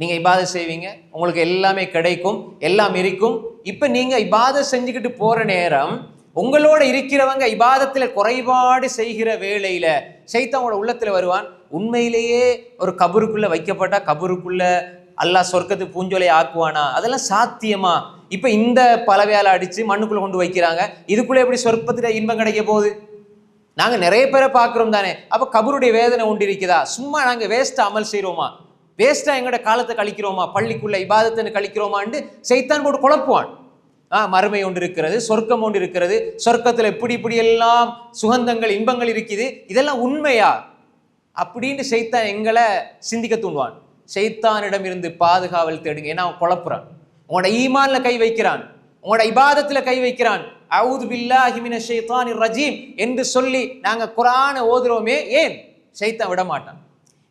நீங்கள் இபாதை செய்வீங்க. உங்களுக்கு எல்லாமே கிடைக்கும் எல்லாம் இருக்கும். இப்போ நீங்கள் இபாதை செஞ்சுக்கிட்டு போகிற நேரம் உங்களோட இருக்கிறவங்க இபாதத்தில் குறைபாடு செய்கிற வேலையில் சைத்தவங்களோட உள்ளத்தில் வருவான் உண்மையிலேயே ஒரு கபருக்குள்ளே வைக்கப்பட்டா கபருக்குள்ளே அல்லா சொர்க்கத்துக்கு பூஞ்சொலை ஆக்குவானா? அதெல்லாம் சாத்தியமா? இப்போ இந்த பலவையால் அடித்து மண்ணுக்குள்ளே கொண்டு வைக்கிறாங்க. இதுக்குள்ளே எப்படி சொர்க்கத்தில் இன்பம் கிடைக்க போகுது? நாங்கள் நிறைய பேரை பார்க்குறோம் தானே. அப்போ கபருடைய வேதனை உண்டு இருக்குதா? சும்மா நாங்கள் வேஸ்ட்டாக அமல் செய்கிறோமா வேஸ்ட்டாக எங்களோட காலத்தை கழிக்கிறோமா? பள்ளிக்குள்ளே இபாதத்தை கழிக்கிறோமான்னு செய்தான் போட்டு குழப்புவான். ஆ மறுமை ஒன்று இருக்கிறது சொர்க்கம் ஒன்று இருக்கிறது. சொர்க்கத்தில் இப்படி இப்படி எல்லாம் சுகந்தங்கள் இன்பங்கள் இருக்குது. இதெல்லாம் உண்மையா? அப்படின்னு செய்தான் எங்களை சிந்திக்க தூண்டுவான். செய்தானிடம் இருந்து பாதுகாவல் தேடுங்க. ஏன்னா அவன் குழப்புறான். உன்னோட ஈமான்ல கை வைக்கிறான். உங்களோட இபாதத்தில் கை வைக்கிறான். அவுது பில்லாஹி மின ஷைத்தானிர் ரஜீம் என்று சொல்லி நாங்கள் குரானை ஓதுறோமே ஏன்? செய்தான் விட மாட்டான்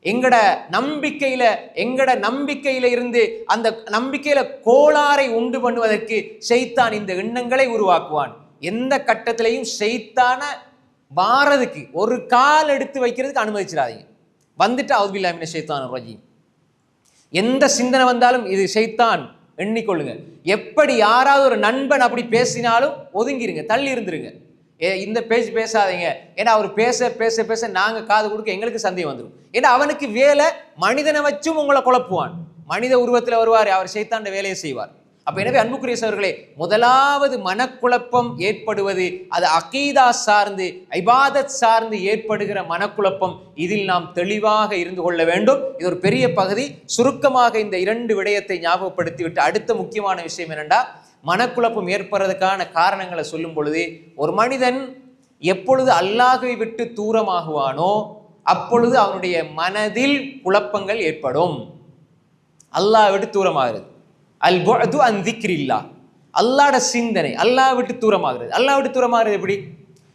எங்கட நம்பிக்கையில எங்கட நம்பிக்கையில இருந்து அந்த நம்பிக்கையில கோளாறை உண்டு பண்ணுவதற்கு செய்தான் இந்த எண்ணங்களை உருவாக்குவான். எந்த கட்டத்திலையும் செய்தான வாரதுக்கு ஒரு கால் எடுத்து வைக்கிறதுக்கு அனுமதிச்சிடாதீங்க. வந்துட்டு அவுபில்லாமின செய்தான் ரஜி எந்த சிந்தனை வந்தாலும் இது செய்தான் எண்ணிக்கொள்ளுங்க. எப்படி யாராவது ஒரு நண்பன் அப்படி பேசினாலும் ஒதுங்கிருங்க தள்ளி இருந்துருங்க. இந்த பேச்சு பேசாதீங்க. ஏன்னா அவர் பேச பேச பேச நாங்கள் காது கொடுக்க எங்களுக்கு சந்தேகம் வந்துடும் ஏன்னா அவனுக்கு வேலை மனிதனை வச்சும் உங்களை குழப்புவான். மனித உருவத்தில் வருவார் அவர் சைத்தாண்ட வேலையை செய்வார். அப்போ எனவே அன்புக்குரிய சவர்களே முதலாவது மனக்குழப்பம் ஏற்படுவது அது அகீதா சார்ந்து ஐபாதத் சார்ந்து ஏற்படுகிற மனக்குழப்பம் இதில் நாம் தெளிவாக இருந்து கொள்ள வேண்டும். இது ஒரு பெரிய பகுதி. சுருக்கமாக இந்த இரண்டு விடயத்தை ஞாபகப்படுத்திவிட்டு அடுத்த முக்கியமான விஷயம் என்னென்னா மனக்குழப்பம் ஏற்படுறதுக்கான காரணங்களை சொல்லும் பொழுது ஒரு மனிதன் எப்பொழுது அல்லாஹை விட்டு தூரமாகுவானோ அப்பொழுது அவனுடைய மனதில் குழப்பங்கள் ஏற்படும். அல்லாஹ் விட்டு தூரமாகிறது. அல் பொழுது அன் திக்ரில்லா. அல்லாட சிந்தனை அல்லாஹ் விட்டு தூரமாகிறது. அல்லாஹ் விட்டு தூரமாகிறது எப்படி?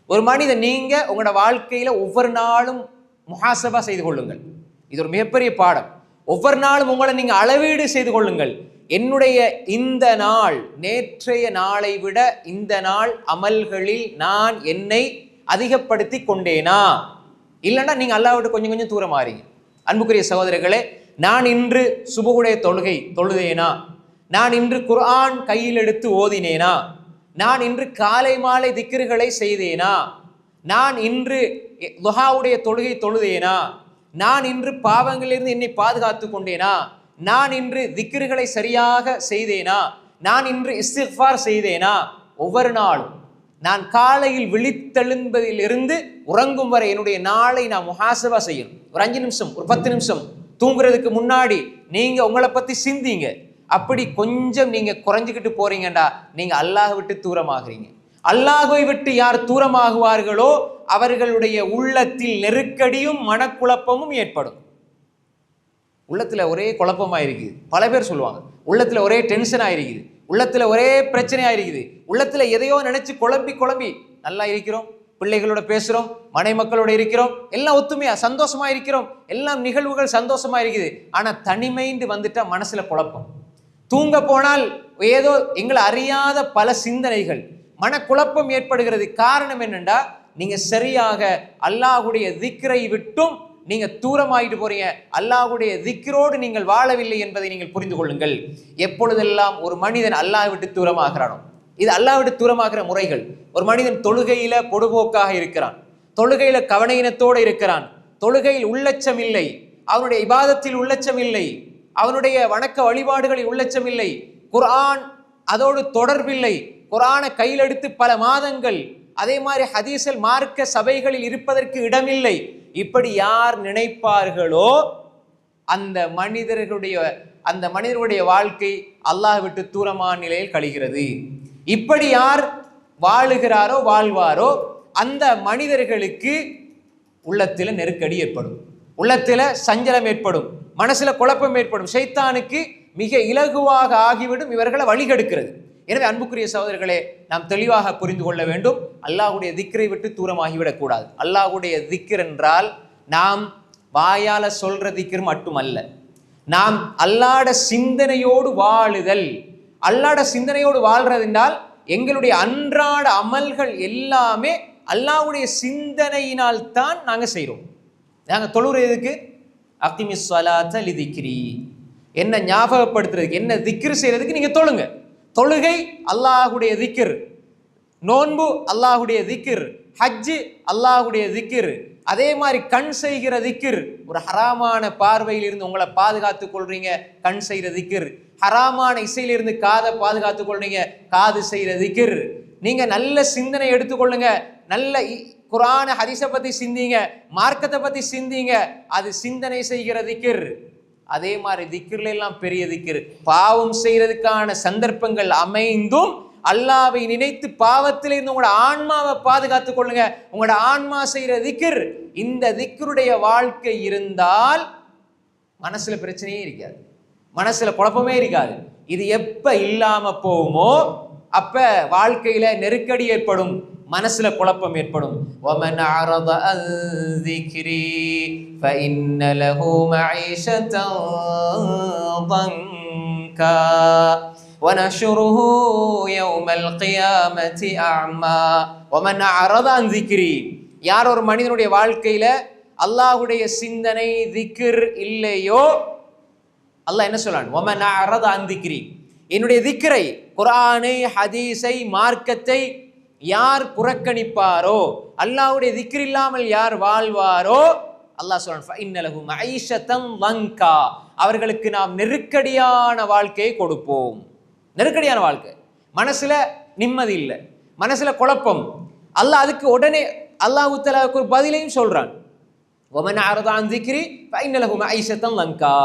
ஒரு மனிதன் நீங்கள் உங்களோட வாழ்க்கையில் ஒவ்வொரு நாளும் முகாசபா செய்து கொள்ளுங்கள். இது ஒரு மிகப்பெரிய பாடம். ஒவ்வொரு நாளும் உங்களை நீங்கள் அளவீடு செய்து கொள்ளுங்கள். என்னுடைய இந்த நாள் நேற்றைய நாளை விட இந்த நாள் அமல்களில் நான் என்னை அதிகப்படுத்தி கொண்டேனா? இல்லைன்னா நீங்கள் அல்லாஹ் விட்டு கொஞ்சம் கொஞ்சம் தூரம் மாறீங்க. அன்புக்குரிய சகோதரர்களே நான் இன்று சுபகுடைய தொழுகை தொழுதேனா? நான் இன்று குர்ஆன் கையில் எடுத்து ஓதினேனா? நான் இன்று காலை மாலை திக்கிர்களை செய்தேனா? நான் இன்று லுஹாவுடைய தொழுகை தொழுதேனா? நான் இன்று பாவங்களிலிருந்து என்னை பாதுகாத்து கொண்டேனா? நான் இன்று திக்ருகளை சரியாக செய்தேனா? நான் இன்று இஸ்திஃபார் செய்தேனா? ஒவ்வொரு நாளும். நான் காலையில் விழித்தெழுந்ததிலிருந்து உறங்கும் வரை என்னுடைய நாளை நான் முகாசவா செய்யணும். ஒரு அஞ்சு நிமிஷம் ஒரு பத்து நிமிஷம் தூங்குறதுக்கு முன்னாடி நீங்க உங்களை பத்தி சிந்திங்க. அப்படி கொஞ்சம் நீங்க குறைஞ்சிக்கிட்டு போறீங்கடா. நீங்க அல்லாஹ் விட்டு தூரமாகிறீங்க. அல்லாஹை விட்டு யார் தூரமாகுவார்களோ அவர்களுடைய உள்ளத்தில் நெருக்கடியும் மனக்குழப்பமும் ஏற்படும். உள்ளத்தில் ஒரே குழப்பமாயிருக்குது. பல பேர் சொல்லுவாங்க உள்ளத்தில் ஒரே டென்ஷன் ஆயிருக்குது. உள்ளத்தில் ஒரே பிரச்சனையாக இருக்குது உள்ளத்தில் எதையோ நினச்சி குழம்பி குழம்பி நல்லா இருக்கிறோம் பிள்ளைகளோட பேசுகிறோம் மனை மக்களோட இருக்கிறோம் எல்லாம் ஒத்துமையாக சந்தோஷமாக இருக்கிறோம் எல்லாம் நிகழ்வுகள் சந்தோஷமா இருக்குது ஆனால் தனிமைண்டு வந்துட்டால் மனசில் குழப்பம். தூங்க போனால் ஏதோ எங்களை அறியாத பல சிந்தனைகள் மனக்குழப்பம் ஏற்படுகிறது காரணம் என்னென்னா நீங்கள் சரியாக அல்லாஹுடைய திக்ரை விட்டும் நீங்கள் தூரமாயிட்டு போறீங்க. அல்லாஹுடைய திக்ரோடு நீங்கள் வாழவில்லை என்பதை நீங்கள் புரிந்து கொள்ளுங்கள். எப்பொழுதெல்லாம் ஒரு மனிதன் அல்லாஹ் விட்டு தூரமாகிறானோ இது அல்லாஹ் விட்டு தூரமாகிற முறைகள். ஒரு மனிதன் தொழுகையில பொடுபோக்காக இருக்கிறான். தொழுகையில கவனையினத்தோடு இருக்கிறான். தொழுகையில் உள்ளச்சம் இல்லை. அவனுடைய இபாதத்தில் உள்ளச்சம் இல்லை. அவனுடைய வணக்க வழிபாடுகளில் உள்ளச்சம் இல்லை. குர்ஆன் அதோடு தொடர்பில்லை. குரானை கையில் எடுத்து பல மாதங்கள் அதே மாதிரி ஹதீசல் மார்க்க சபைகளில் இருப்பதற்கு இடமில்லை. இப்படி யார் நினைப்பார்களோ அந்த மனிதர்களுடைய அந்த மனிதர்களுடைய வாழ்க்கை அல்லாஹ் விட்டு தூரமான நிலையில் கழிகிறது. இப்படி யார் வாழுகிறாரோ வாழ்வாரோ அந்த மனிதர்களுக்கு உள்ளத்தில் நெருக்கடி ஏற்படும். உள்ளத்தில் சஞ்சலம் ஏற்படும். மனசில் குழப்பம் ஏற்படும். சைத்தானுக்கு மிக இலகுவாக ஆகிவிடும். இவர்களை வழிகெடுக்கிறது. எனவே அன்புக்குரிய சகோதரர்களே நாம் தெளிவாக புரிந்து கொள்ள வேண்டும். அல்லாஹுடைய திக்கரை விட்டு தூரமாகிவிடக்கூடாது அல்லாஹுடைய திக்கர் என்றால் நாம் வாயால சொல்ற திக்கர் மட்டுமல்ல. நாம் அல்லாட சிந்தனையோடு வாழுதல். அல்லாட சிந்தனையோடு வாழ்றது எங்களுடைய அன்றாட அமல்கள் எல்லாமே அல்லாஹ்வுடைய சிந்தனையினால் தான் நாங்கள் செய்கிறோம் நாங்கள் தொழுற எதுக்கு? அக்திமி சலாத்தலி லிதிக்ரி. என்ன ஞாபகப்படுத்துறதுக்கு என்ன திக்ரு செய்யறதுக்கு நீங்கள் தொழுங்க. தொழுகை அல்லாஹுடைய திக்கிர். நோன்பு அல்லாஹுடைய திக்கிர். ஹஜ்ஜு அல்லாஹுடைய திக்கிர். அதே மாதிரி கண் செய்கிற திக்கிர். ஒரு ஹராமான பார்வையில் இருந்து உங்களை பாதுகாத்துக் கொள்றீங்க கண் செய்கிற திக்கிர். ஹராமான இசையிலிருந்து காதை பாதுகாத்துக் கொள்றீங்க காது செய்கிற திக்கிர். நீங்க நல்ல சிந்தனை எடுத்துக்கொள்ளுங்க. நல்ல இ- குரான ஹரிசை பத்தி சிந்திங்க மார்க்கத்தை பத்தி சிந்திங்க. அது சிந்தனை செய்கிற திக்கிர். அதே மாதிரி திக்ர்ல எல்லாம் பெரிய திக்கிரு பாவம் செய்யறதுக்கான சந்தர்ப்பங்கள் அமைந்தும் அல்லாவை நினைத்து பாவத்தில் இருந்து உங்களோட ஆன்மாவை பாதுகாத்து கொள்ளுங்க. உங்களோட ஆன்மா செய்யற திக்கிர் இந்த திக்கருடைய வாழ்க்கை இருந்தால் மனசுல பிரச்சனையே இருக்காது. மனசுல குழப்பமே இருக்காது. இது எப்ப இல்லாம போகுமோ அப்ப வாழ்க்கையில நெருக்கடி ஏற்படும். மனசுல குழப்பம் ஏற்படும் وَمَنْ أَعْرَضَ عَنْ ذِكْرِي فَإِنَّ لَهُ مَعِيشَةً ضَنْكًا وَنَحْشُرُهُ يَوْمَ الْقِيَامَةِ أَعْمَى وَمَنْ أَعْرَضَ عَنْ ذِكْرِي யார் ஒரு மனிதனுடைய வாழ்க்கையில அல்லாஹ்வுடைய சிந்தனை திக்ர் இல்லையோ அல்லாஹ் என்ன சொல்றான் ஒமன் அறத அந்திக்கிரி என்னுடைய திக்கரை குர்ஆனை ஹதீஸை மார்க்கத்தை யார் புறக்கணிப்பாரோ அல்லாவுடைய திக்ர் இல்லாமல் யார் வாழ்வாரோ அல்லாஹ் சொல்றான் வங்கா. அவர்களுக்கு நாம் நெருக்கடியான வாழ்க்கையை கொடுப்போம். நெருக்கடியான வாழ்க்கை. மனசுல நிம்மதி இல்லை. மனசுல குழப்பம். அல்லாஹ் அதுக்கு உடனே அல்லாஹு தலாவுக்கு ஒரு பதிலையும் சொல்றான். ஒமன் அறுதான் திக்ரி ஃபைனலகு ஐசத்தம் லங்கா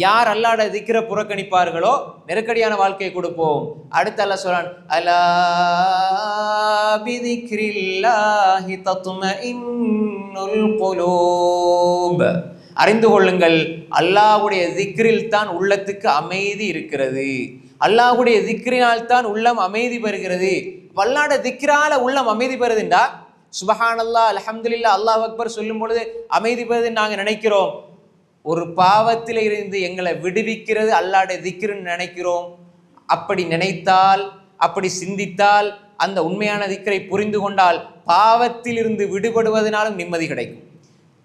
யார் அல்லாட திக்கிற புறக்கணிப்பார்களோ நெருக்கடியான வாழ்க்கையை கொடுப்போம். அடுத்த அல்ல சொல்றான் அலா பிதிக்ரில்லாஹி தத்மஇன்னுல் குலூப் அறிந்து கொள்ளுங்கள் அல்லாஹுடைய திக்ரில் தான் உள்ளத்துக்கு அமைதி இருக்கிறது. அல்லாஹ்வுடைய திக்ரினால் தான் உள்ளம் அமைதி பெறுகிறது. வல்லாட திக்ரால உள்ளம் அமைதி பெறுதுண்டா? சுபஹானல்லா அல்ஹம்துலில்லா அல்லாஹ் அக்பர் சொல்லும் பொழுது அமைதி பெறுதுன்னு நாங்கள் நினைக்கிறோம். ஒரு பாவத்தில் இருந்து எங்களை விடுவிக்கிறது அல்லாட திக்ருன்னு நினைக்கிறோம். அப்படி நினைத்தால் அப்படி சிந்தித்தால் அந்த உண்மையான திக்கரை புரிந்து கொண்டால் பாவத்திலிருந்து விடுபடுவதனாலும் நிம்மதி கிடைக்கும்.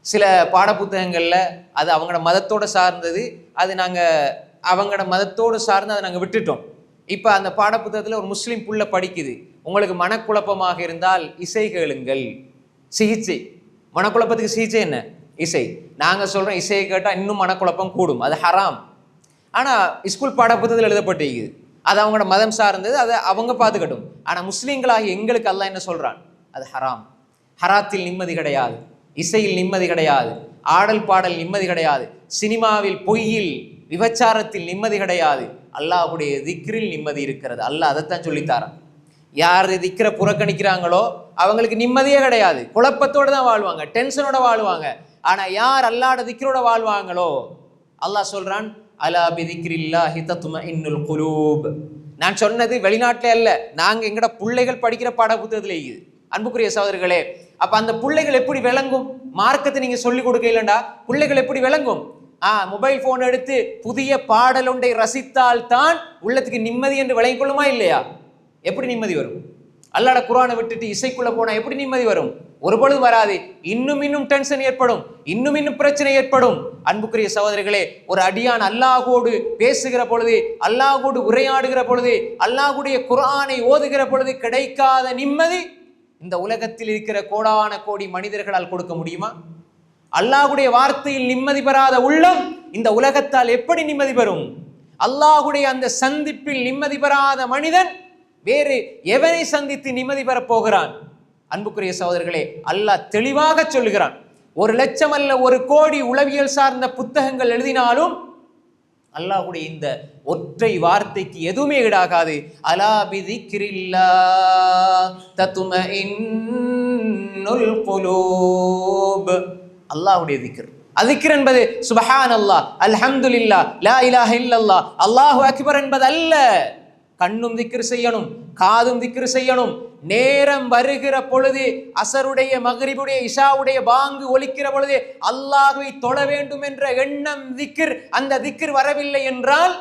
சில பாடப்புத்தகங்களில் அது அவங்களோட மதத்தோடு சார்ந்தது. அது நாங்கள் அவங்களோட மதத்தோடு சார்ந்து அதை நாங்கள் விட்டுட்டோம். இப்போ அந்த பாடப்புத்தகத்தில் ஒரு முஸ்லீம் புள்ள படிக்குது. உங்களுக்கு மனக்குழப்பமாக இருந்தால் இசை கேளுங்கள். சிகிச்சை. மனக்குழப்பத்துக்கு சிகிச்சை என்ன? இசை. நாங்கள் சொல்கிறோம் இசையை கேட்டால் இன்னும் மனக்குழப்பம் கூடும். அது ஹராம். ஆனால் ஸ்கூல் பாடப்புத்தகத்தில் எழுதப்பட்டிருக்குது. அது அவங்களோட மதம் சார்ந்தது அதை அவங்க பார்த்துக்கட்டும். ஆனால் முஸ்லீம்களாக எங்களுக்கு அல்ல என்ன சொல்கிறான் அது ஹராம். ஹராத்தில் நிம்மதி கிடையாது. இசையில் நிம்மதி கிடையாது. ஆடல் பாடல் நிம்மதி கிடையாது. சினிமாவில் பொய்யில் விபச்சாரத்தில் நிம்மதி கிடையாது. அல்லாஹுடைய திக்ரில் நிம்மதி இருக்கிறது. அல்லாஹ் அதைத்தான் சொல்லித்தாரான் யார் திக்கிற புறக்கணிக்கிறாங்களோ அவங்களுக்கு நிம்மதியே கிடையாது. குழப்பத்தோடு தான் வாழ்வாங்க. டென்ஷனோட வாழ்வாங்க. ஆனால் யார் அல்லாட திக்ரோட வாழ்வாங்களோ? அல்லாஹ் சொல்கிறான் அலா பிதிக்ரில்லா ஹிதத்தும இன்னுல் குலூப். நான் சொன்னது வெளிநாட்டில் அல்ல. நாங்கள் எங்கட பிள்ளைகள் படிக்கிற பாட புத்தகத்துல இது. அன்புக்குரிய சகோதரர்களே அப்போ அந்த பிள்ளைகள் எப்படி விளங்கும்? மார்க்கத்தை நீங்கள் சொல்லி கொடுக்க இல்லைண்டா பிள்ளைகள் எப்படி விளங்கும்? ஆ மொபைல் ஃபோன் எடுத்து புதிய பாடல் ஒன்றை ரசித்தால் தான் உள்ளத்துக்கு நிம்மதி என்று விளங்கிக் கொள்ளுமா இல்லையா? எப்படி நிம்மதி வரும்? அல்லாட குரானை விட்டுட்டு இசைக்குள்ள போனா எப்படி நிம்மதி வரும்? ஒரு பொழுது வராது. இன்னும் இன்னும் டென்ஷன் ஏற்படும். இன்னும் இன்னும் பிரச்சனை ஏற்படும். அன்புக்குரிய சகோதரிகளே ஒரு அடியான் அல்லாஹோடு பேசுகிற பொழுது அல்லாஹோடு உரையாடுகிற பொழுது அல்லாஹுடைய குரானை ஓதுகிற பொழுது கிடைக்காத நிம்மதி இந்த உலகத்தில் இருக்கிற கோடான கோடி மனிதர்களால் கொடுக்க முடியுமா? அல்லாஹுடைய வார்த்தையில் நிம்மதி பெறாத உள்ளம் இந்த உலகத்தால் எப்படி நிம்மதி பெறும்? அல்லாஹுடைய அந்த சந்திப்பில் நிம்மதி பெறாத மனிதன் வேறு எவனை சந்தித்து நிம்மதி பெறப் போகிறான் அன்புக்குரிய சகோதரர்களே அல்லாஹ் தெளிவாக சொல்லுகிறான். ஒரு லட்சம் அல்ல ஒரு கோடி உளவியல் சார்ந்த புத்தகங்கள் எழுதினாலும் அல்லாஹுடைய இந்த ஒற்றை வார்த்தைக்கு எதுவுமே ஈடாகாது. அலா பிதிக்ரில்லா தத்தும அல்லாஹுடைய திக்ர். அதிக்கர் என்பது சுபஹான் அல்லாஹ் அல்ஹம்துலில்லா லா இலாஹ இல்லல்லாஹ் அல்லாஹு அக்பர் என்பது அல்ல கண்ணும் திக்ரு செய்யணும் காதும் திக்ரு செய்யணும். நேரம் வருகிற பொழுது அசருடைய மகரிபுடைய இஷாவுடைய பாங்கு ஒலிக்கிற பொழுது அல்லாஹுவை தொழ வேண்டும் என்ற எண்ணம் திக்ர் அந்த திக்ர் வரவில்லை என்றால்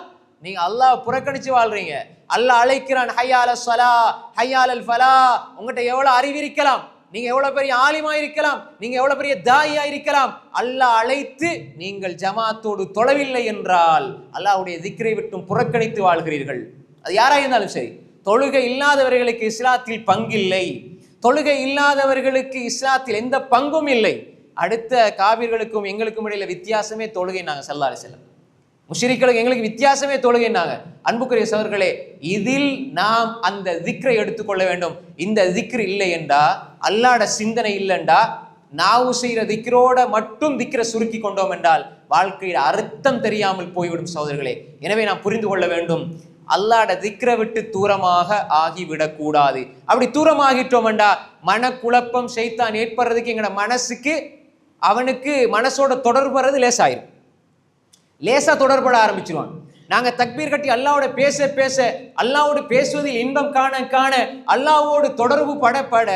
நீங்க அல்லாஹ் புறக்கணிச்சு வாழ்றீங்க. அல்லாஹ் அழைக்கிறான் ஹையால சலா ஹையால் அல் ஃபலா உங்ககிட்ட எவ்வளவு அறிவிருக்கலாம் நீங்க எவ்வளவு பெரிய ஆலிமா இருக்கலாம். நீங்க எவ்வளவு பெரிய தாயா இருக்கலாம். அல்லாஹ் அழைத்து நீங்கள் ஜமாத்தோடு தொழவில்லை என்றால் அல்லாஹ்வுடைய திக்ரை விட்டும் புறக்கணித்து வாழ்கிறீர்கள். அது யாராக இருந்தாலும் சரி. தொழுகை இல்லாதவர்களுக்கு இஸ்லாத்தில் பங்கில்லை. தொழுகை இல்லாதவர்களுக்கு இஸ்லாத்தில் எந்த பங்கும் இல்லை. அடுத்த காவிர்களுக்கும் எங்களுக்கும் இடையில வித்தியாசமே தொழுகை நாங்கள் செல்லாறு செல்லம் முஷிரிக்களுக்கு எங்களுக்கு வித்தியாசமே தொழுகைன்னாங்க. அன்புக்குரிய சவர்களே இதில் நாம் அந்த திக்ரை எடுத்துக்கொள்ள வேண்டும். இந்த திக்ரு இல்லை என்றா? அல்லாட சிந்தனை இல்லைண்டா நாவு செய்கிற திக்ரோட மட்டும் திக்ரை சுருக்கி கொண்டோம் என்றால் வாழ்க்கையில் அர்த்தம் தெரியாமல் போய்விடும் சகோதரர்களே. எனவே நாம் புரிந்து கொள்ள வேண்டும். அல்லாட திக்ர விட்டு தூரமாக ஆகிவிடக்கூடாது. அப்படி தூரமாகிட்டோம்டா மனக்குழப்பம் செய்தான் ஏற்படுறதுக்கு எங்களோட மனசுக்கு அவனுக்கு மனசோட தொடர்புறது லேசாயிரும். லேசாக தொடர்பட ஆரம்பிச்சிருவான். நாங்கள் தக்பீர் கட்டி அல்லாவோட பேச பேச அல்லாவோடு பேசுவதில் இன்பம் காண காண அல்லாவோடு தொடர்பு பட பட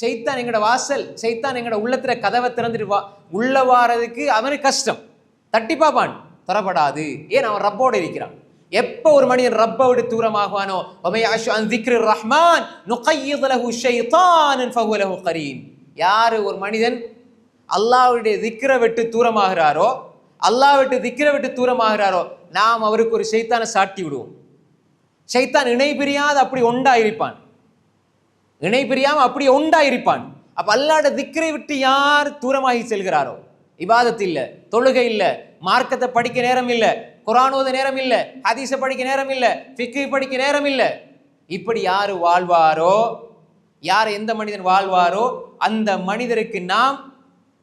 செய்தான் எங்களோட வாசல் செய்தான் எங்களோட உள்ளத்தில் கதவை திறந்துட்டு வா உள்ள வாரதுக்கு அவனுக்கு கஷ்டம். தட்டி பாப்பான் தரப்படாது ஏன்? அவன் ரப்போடு இருக்கிறான். எப்போ ஒரு மனிதன் ரப்பை அன் தூரமாகுவானோ ரஹ்மான் கரீன். யார் ஒரு மனிதன் அல்லாவுடைய திக்கரை விட்டு தூரமாகிறாரோ அல்லாஹ் விட்டு திக்கரை விட்டு தூரமாகிறாரோ நாம் அவருக்கு ஒரு சைத்தானை சாட்டி விடுவோம். சைத்தான் இணை பிரியாது அப்படி ஒண்டாயிருப்பான் இணை பிரியாமல் அப்படி ஒண்டாயிருப்பான் அப்போ அல்லாட திக்கரை விட்டு யார் தூரமாகி செல்கிறாரோ? இவாதத்து இல்லை தொழுகை இல்லை மார்க்கத்தை படிக்க நேரம் இல்லை குரானோத நேரம் இல்லை ஹதீஸை படிக்க நேரம் இல்லை ஃபிக்கு படிக்க நேரம் இல்லை. இப்படி யார் வாழ்வாரோ யார் எந்த மனிதன் வாழ்வாரோ அந்த மனிதருக்கு நாம்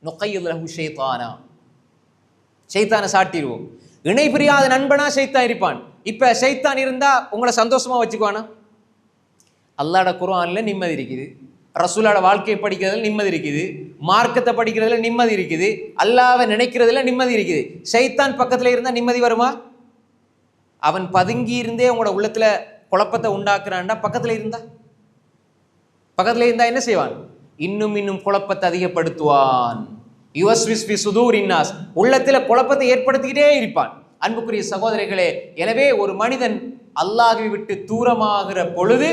நுக்கையுல் லஹு ஷைத்தானா. சாட்டிடுவோம். இணை பிரியாத நண்பனா ஷைத்தான் இருப்பான். இப்ப ஷைத்தான் இருந்தா உங்களை சந்தோஷமா வச்சுக்குவானா? அல்லாட குரானில் நிம்மதி இருக்குது. ரசூலோட வாழ்க்கையை படிக்கிறதுல நிம்மதி இருக்குது. மார்க்கத்தை படிக்கிறதுல நிம்மதி இருக்குது. அல்லாவை நினைக்கிறதுல நிம்மதி இருக்குது. சைத்தான் பக்கத்தில் இருந்தால் நிம்மதி வருமா? அவன் பதுங்கி இருந்தே உங்களோட உள்ளத்தில் குழப்பத்தை உண்டாக்குறான்டா பக்கத்தில் இருந்தா? பக்கத்தில் இருந்தா என்ன செய்வான்? இன்னும் இன்னும் குழப்பத்தை அதிகப்படுத்துவான். யுவஸ்விஸ் பி சுதூர் இன்னாஸ் உள்ளத்தில் குழப்பத்தை ஏற்படுத்திக்கிட்டே இருப்பான். அன்புக்குரிய சகோதரிகளே எனவே ஒரு மனிதன் அல்லாஹை விட்டு தூரமாகிற பொழுது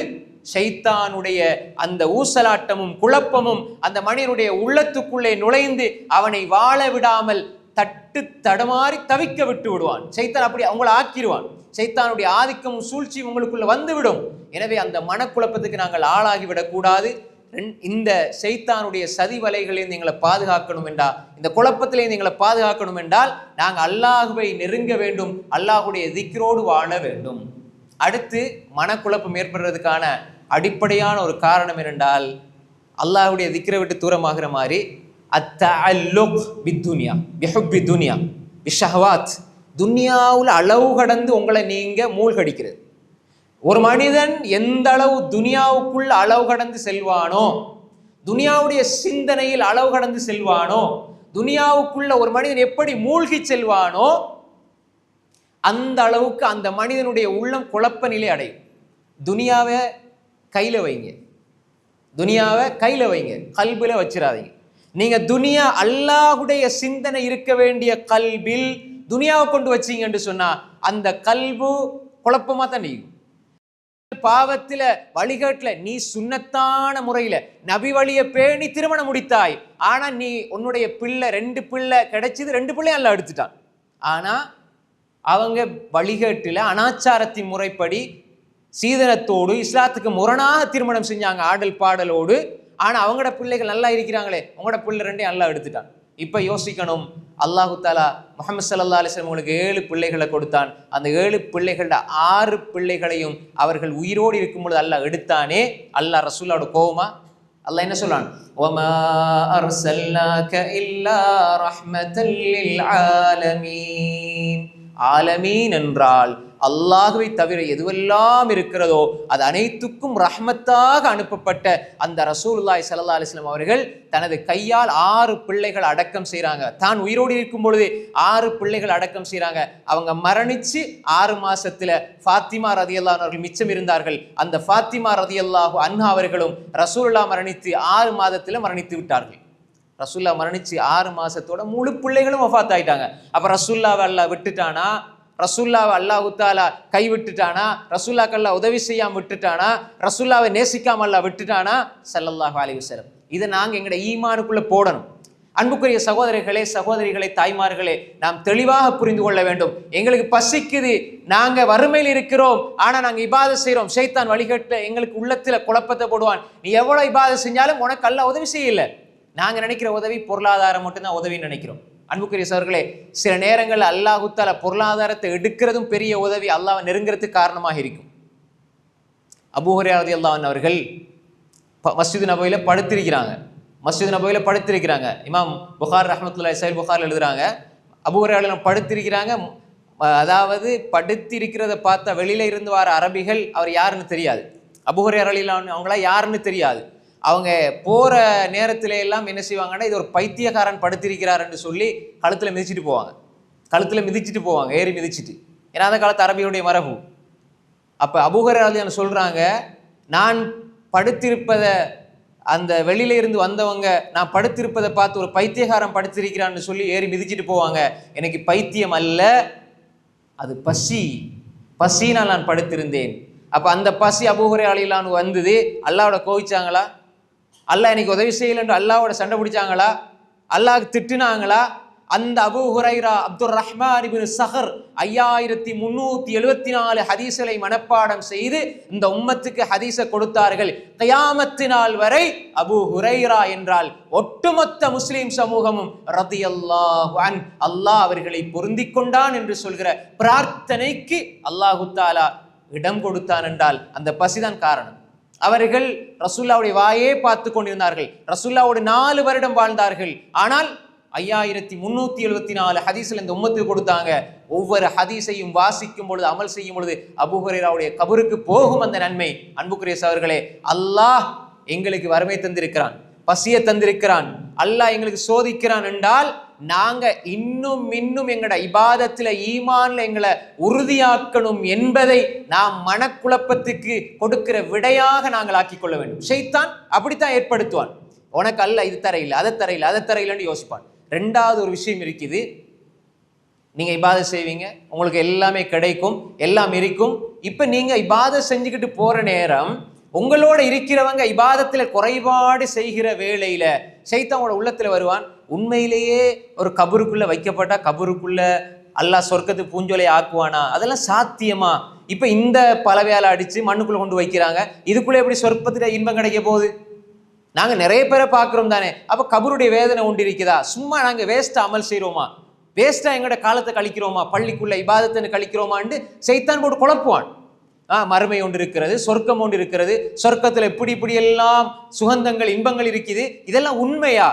சைத்தானுடைய அந்த ஊசலாட்டமும் குழப்பமும் அந்த மனிதனுடைய உள்ளத்துக்குள்ளே நுழைந்து அவனை வாழ விடாமல் தட்டு தடுமாறி தவிக்க விட்டு விடுவான். சைத்தான் அப்படி அவங்கள ஆக்கிடுவான். சைத்தானுடைய ஆதிக்கமும் சூழ்ச்சியும் உங்களுக்குள்ள வந்துவிடும். எனவே அந்த மனக்குழப்பத்துக்கு நாங்கள் ஆளாகி விடக்கூடாது. ரெண்- இந்த சைத்தானுடைய சதி வலைகளையும் எங்களை பாதுகாக்கணும் என்றால் இந்த குழப்பத்திலே எங்களை பாதுகாக்கணும் என்றால் நாங்கள் அல்லாஹுவை நெருங்க வேண்டும் அல்லாஹுடைய திக்ரோடு வாழ வேண்டும். அடுத்து மனக்குழப்பம் ஏற்படுறதுக்கான அடிப்படையான ஒரு காரணம் இருந்தால் அல்லாஹுடைய திக்ரை விட்டு தூரமாகிற மாதிரி அத்தஅல்லுக் பித்துனியா பிஹுப்பி துனியா விஷஹவாத் துனியாவில் அளவு கடந்து உங்களை நீங்க மூழ்கடிக்கிறது. ஒரு மனிதன் எந்த அளவு துனியாவுக்குள்ள அளவு கடந்து செல்வானோ துனியாவுடைய சிந்தனையில் அளவு கடந்து செல்வானோ துனியாவுக்குள்ள ஒரு மனிதன் எப்படி மூழ்கி செல்வானோ அந்த அளவுக்கு அந்த மனிதனுடைய உள்ளம் குழப்ப நிலை அடையும். துனியாவை கையில் வைங்க. துனியாவை கையில் வைங்க. கல்பில் வச்சிடாதீங்க நீங்கள் துனியா அல்லாஹுடைய சிந்தனை இருக்க வேண்டிய கல்பில் துனியாவை கொண்டு வச்சிங்கன்னு சொன்னால் அந்த கல்பு குழப்பமாக தான் நீங்கும். பாவத்தில் வழிகாட்டுல நீ சுண்ணத்தான முறையில் நபி வழியை பேணி திருமணம் முடித்தாய். ஆனால் நீ உன்னுடைய பிள்ளை ரெண்டு பிள்ளை கிடைச்சது ரெண்டு பிள்ளை எல்லாம் எடுத்துட்டான். ஆனால் அவங்க வழிகாட்டில் அனாச்சாரத்தின் முறைப்படி சீதனத்தோடு இஸ்லாத்துக்கு முரணாக திருமணம் செஞ்சாங்க ஆடல் பாடலோடு. ஆனால் அவங்களோட பிள்ளைகள் நல்லா இருக்கிறாங்களே உங்களோட பிள்ளை ரெண்டையும் நல்லா எடுத்துட்டான். இப்போ யோசிக்கணும் அல்லாஹு தாலா முகமது சல்லா அலிஸ்லாம் உங்களுக்கு ஏழு பிள்ளைகளை கொடுத்தான். அந்த ஏழு பிள்ளைகளோட ஆறு பிள்ளைகளையும் அவர்கள் உயிரோடு இருக்கும்பொழுது அல்லாஹ் எடுத்தானே அல்லாஹ் ரசூல்லாவோட கோவமா? அல்லாஹ் என்ன சொல்றான்? ஒமா அர்சல்லாக இல்லா ரஹ்மத்தல் ஆலமீன். ஆலமீன் என்றால் அல்லாஹுவை தவிர எதுவெல்லாம் இருக்கிறதோ அது அனைத்துக்கும் ரஹ்மத்தாக அனுப்பப்பட்ட அந்த ரசூலுல்லாஹி சல்லா அலிஸ்லாம் அவர்கள் தனது கையால் ஆறு பிள்ளைகள் அடக்கம் செய்கிறாங்க. தான் உயிரோடு இருக்கும் பொழுது ஆறு பிள்ளைகள் அடக்கம் செய்கிறாங்க. அவங்க மரணிச்சு ஆறு மாசத்துல ஃபாத்திமா ரதியல்லா அவர்கள் மிச்சம் இருந்தார்கள். அந்த ஃபாத்திமா ரதியல்லாஹு அன்ஹா அவர்களும் ரசூல்லா மரணித்து ஆறு மாதத்தில் மரணித்து விட்டார்கள். ரசுல்லா மரணிச்சு ஆறு மாசத்தோட முழு பிள்ளைகளும் வஃபாத் ஆயிட்டாங்க அப்ப ரசுல்லாவை அல்லா விட்டுட்டானா? ரசுல்லாவை அல்லா உத்தாலா கை விட்டுட்டானா ரசுல்லாக்கல்லா உதவி செய்யாம விட்டுட்டானா? ரசுல்லாவை நேசிக்காம அல்லா விட்டுட்டானா? சல்லல்லாஹ் வாலி வஸல்லம். இதை நாங்கள் எங்கட ஈமானுக்குள்ள போடணும். அன்புக்குரிய சகோதரிகளே சகோதரிகளே தாய்மார்களே நாம் தெளிவாக புரிந்து கொள்ள வேண்டும். எங்களுக்கு பசிக்குது. நாங்கள் வறுமையில் இருக்கிறோம். ஆனால் நாங்கள் இபாதை செய்கிறோம் சைத்தான் வழிகட்ட எங்களுக்கு உள்ளத்தில் குழப்பத்தை போடுவான். நீ எவ்வளோ இபாதை செஞ்சாலும் உனக்கு அல்ல உதவி செய்யலை. நாங்கள் நினைக்கிற உதவி பொருளாதாரம் மட்டும்தான் உதவின்னு நினைக்கிறோம். அன்புக்குரிய சகோதரர்களே சில நேரங்களில் அல்லாஹுத்தால பொருளாதாரத்தை எடுக்கிறதும் பெரிய உதவி அல்லாவை நெருங்கிறதுக்கு காரணமாக இருக்கும். அபூஹரியாரதி அல்லாஹன் அவர்கள் மஸ்ஜித் நபையில் படுத்திருக்கிறாங்க. மஸ்ஜித் நபையில் படுத்திருக்கிறாங்க. இமாம் புகார் ரஹமத்துல்லாஹி சைல் புகார் எழுதுறாங்க. அபூஹரியாரில் படுத்திருக்கிறாங்க. அதாவது படுத்திருக்கிறத பார்த்தா வெளியில இருந்து வர அரபிகள் அவர் யாருன்னு தெரியாது. அபூஹரியாரில் அவங்களா யாருன்னு தெரியாது. அவங்க போகிற நேரத்தில எல்லாம் என்ன செய்வாங்கன்னா இது ஒரு பைத்தியக்காரன் படுத்திருக்கிறாருன்னு சொல்லி கழுத்தில் மிதிச்சிட்டு போவாங்க. கழுத்தில் மிதிச்சிட்டு போவாங்க ஏறி மிதிச்சிட்டு. ஏன்னா அந்த காலத்து அரபியுடைய மரபு. அப்ப அபுகராலியான் சொல்கிறாங்க நான் படுத்திருப்பதை அந்த வெளியில இருந்து வந்தவங்க நான் படுத்திருப்பதை பார்த்து ஒரு பைத்தியகாரம் படுத்திருக்கிறான்னு சொல்லி ஏறி மிதிச்சிட்டு போவாங்க. எனக்கு பைத்தியம் அல்ல அது பசி. பசினால் நான் படுத்திருந்தேன். அப்போ அந்த பசி அபுகுரை அலிலான் வந்தது அல்லாவோட கோவிச்சாங்களா? அல்லாஹ் எனக்கு உதவி செய்யலன்னு அல்லாவோட சண்டை பிடிச்சாங்களா? அல்லாஹ் திட்டினாங்களா? அந்த அபு ஹுரைரா அப்துல் ரஹ்மான் இபின் சஹர் ஐயாயிரத்தி முன்னூத்தி எழுபத்தி நாலு ஹதீஸலை மனப்பாடம் செய்து இந்த உம்மத்துக்கு ஹதீஸை கொடுத்தார்கள். கயாமத்து நாள் வரை அபு ஹுரைரா என்றால் ஒட்டுமொத்த முஸ்லிம் சமூகமும் ரதியல்லாஹு அன் அல்லாஹ் அவர்களை பொருந்தி கொண்டான் என்று சொல்கிற பிரார்த்தனைக்கு அல்லாஹு தாலா இடம் கொடுத்தான் என்றால் அந்த பசிதான் காரணம். அவர்கள் ரசூல்லாவுடைய வாயே பார்த்து கொண்டிருந்தார்கள். ரசூல்லாவோடு நாலு வருடம் வாழ்ந்தார்கள். ஆனால் ஐயாயிரத்தி முன்னூத்தி எழுபத்தி நாலு ஹதீஸ்ல இந்த உம்மத்துக்கு கொடுத்தாங்க. ஒவ்வொரு ஹதீஸையும் வாசிக்கும் பொழுது அமல் செய்யும் பொழுது அபுஹரேராவுடைய கபருக்கு போகும் அந்த நன்மை. அன்புக்குரிய அவர்களே அல்லாஹ் எங்களுக்கு வறுமை தந்திருக்கிறான் பசியை தந்திருக்கிறான். அல்லாஹ் எங்களுக்கு சோதிக்கிறான் என்றால் நாங்கள் இன்னும் இன்னும் எங்களோட இபாதத்தில் ஈமான்ல எங்களை உறுதியாக்கணும் என்பதை நாம் மனக்குழப்பத்துக்கு கொடுக்கிற விடையாக நாங்கள் ஆக்கிக் கொள்ள வேண்டும். ஷைத்தான் அப்படித்தான் ஏற்படுத்துவான். உனக்கு அல்ல இது தரையில் அதை தரையில் அதை தரையில்னு யோசிப்பான். ரெண்டாவது ஒரு விஷயம் இருக்குது. நீங்கள் இபாதை செய்வீங்க உங்களுக்கு எல்லாமே கிடைக்கும் எல்லாம் இருக்கும். இப்போ நீங்கள் இபாதை செஞ்சுக்கிட்டு போகிற நேரம் உங்களோட இருக்கிறவங்க இபாதத்தில் குறைபாடு செய்கிற வேலையில் சைத்தவங்களோட உள்ளத்தில் வருவான். உண்மையிலேயே ஒரு கபருக்குள்ளே வைக்கப்பட்டால் கபருக்குள்ளே அல்லாஹ் சொர்க்கத்து பூஞ்சொலை ஆக்குவானா? அதெல்லாம் சாத்தியமா? இப்போ இந்த பலவையால் அடித்து மண்ணுக்குள்ளே கொண்டு வைக்கிறாங்க. இதுக்குள்ளே எப்படி சொர்க்கத்தில் இன்பம் கிடைக்க போகுது? நாங்கள் நிறைய பேரை பார்க்குறோம் தானே. அப்போ கபருடைய வேதனை உண்டு இருக்குதா சும்மா நாங்கள் வேஸ்ட்டாக அமல் செய்கிறோமா வேஸ்ட்டாக எங்களோட காலத்தை கழிக்கிறோமா? பள்ளிக்குள்ளே இபாதத்தை கழிக்கிறோமான்ட்டு செய்தான் போட்டு குழப்புவான். ஆ மறுமை ஒன்று இருக்கிறது சொர்க்கம் ஒன்று இருக்கிறது சொர்க்கத்தில் இப்படி இப்படி எல்லாம் சுகந்தங்கள் இன்பங்கள் இருக்குது. இதெல்லாம் உண்மையா?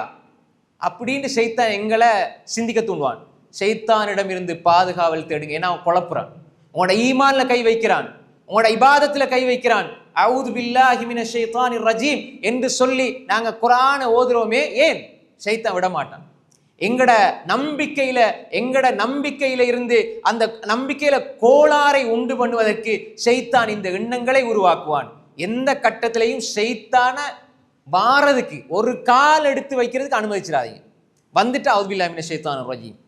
அப்படின்னு சைத்தான் எங்களை சிந்திக்க தூண்டுவான். சைத்தானிடம் இருந்து பாதுகாவல் தேடுங்க. ஏன்னா அவன் குழப்புறான். உங்களோட ஈமான்ல கை வைக்கிறான். உங்களோட இபாதத்துல கை வைக்கிறான். அவுது பில்லாஹி மினஷ் ரஜீம் என்று சொல்லி நாங்கள் குரான ஓதுறோமே ஏன்? சைத்தான் விட மாட்டான். எங்கட நம்பிக்கையில எங்கட நம்பிக்கையில இருந்து அந்த நம்பிக்கையில கோளாறை உண்டு பண்ணுவதற்கு செய்தான் இந்த எண்ணங்களை உருவாக்குவான். எந்த கட்டத்திலையும் செய்தான வாரதுக்கு ஒரு கால் எடுத்து வைக்கிறதுக்கு அனுமதிச்சிடாதீங்க. வந்துட்டு அவுபில்லாமின சைத்தான் ரஜீம்.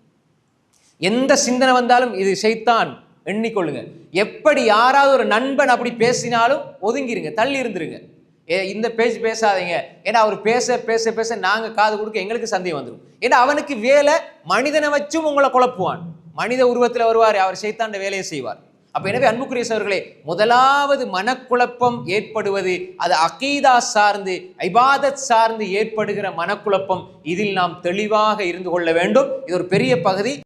எந்த சிந்தனை வந்தாலும் இது சைத்தான் எண்ணிக்கொள்ளுங்க. எப்படி யாராவது ஒரு நண்பன் அப்படி பேசினாலும் ஒதுங்கிருங்க தள்ளி இருந்துருங்க. ஏ இந்த பேச்சு பேசாதீங்க. ஏன்னா அவர் பேச பேச பேச நாங்கள் காது கொடுக்க எங்களுக்கு சந்தேகம் வந்துடும் ஏன்னா அவனுக்கு வேலை மனிதனை வச்சும் உங்களை குழப்புவான். மனித உருவத்தில் வருவார் அவர் சைத்தாண்ட வேலையை செய்வார். அப்ப எனவே அன்புக்குரிய சவர்களே முதலாவது மனக்குழப்பம் ஏற்படுவது அது அகீதா சார்ந்து ஐபாதத் சார்ந்து ஏற்படுகிற மனக்குழப்பம் இதில் நாம் தெளிவாக இருந்து கொள்ள வேண்டும். இது ஒரு பெரிய பகுதி.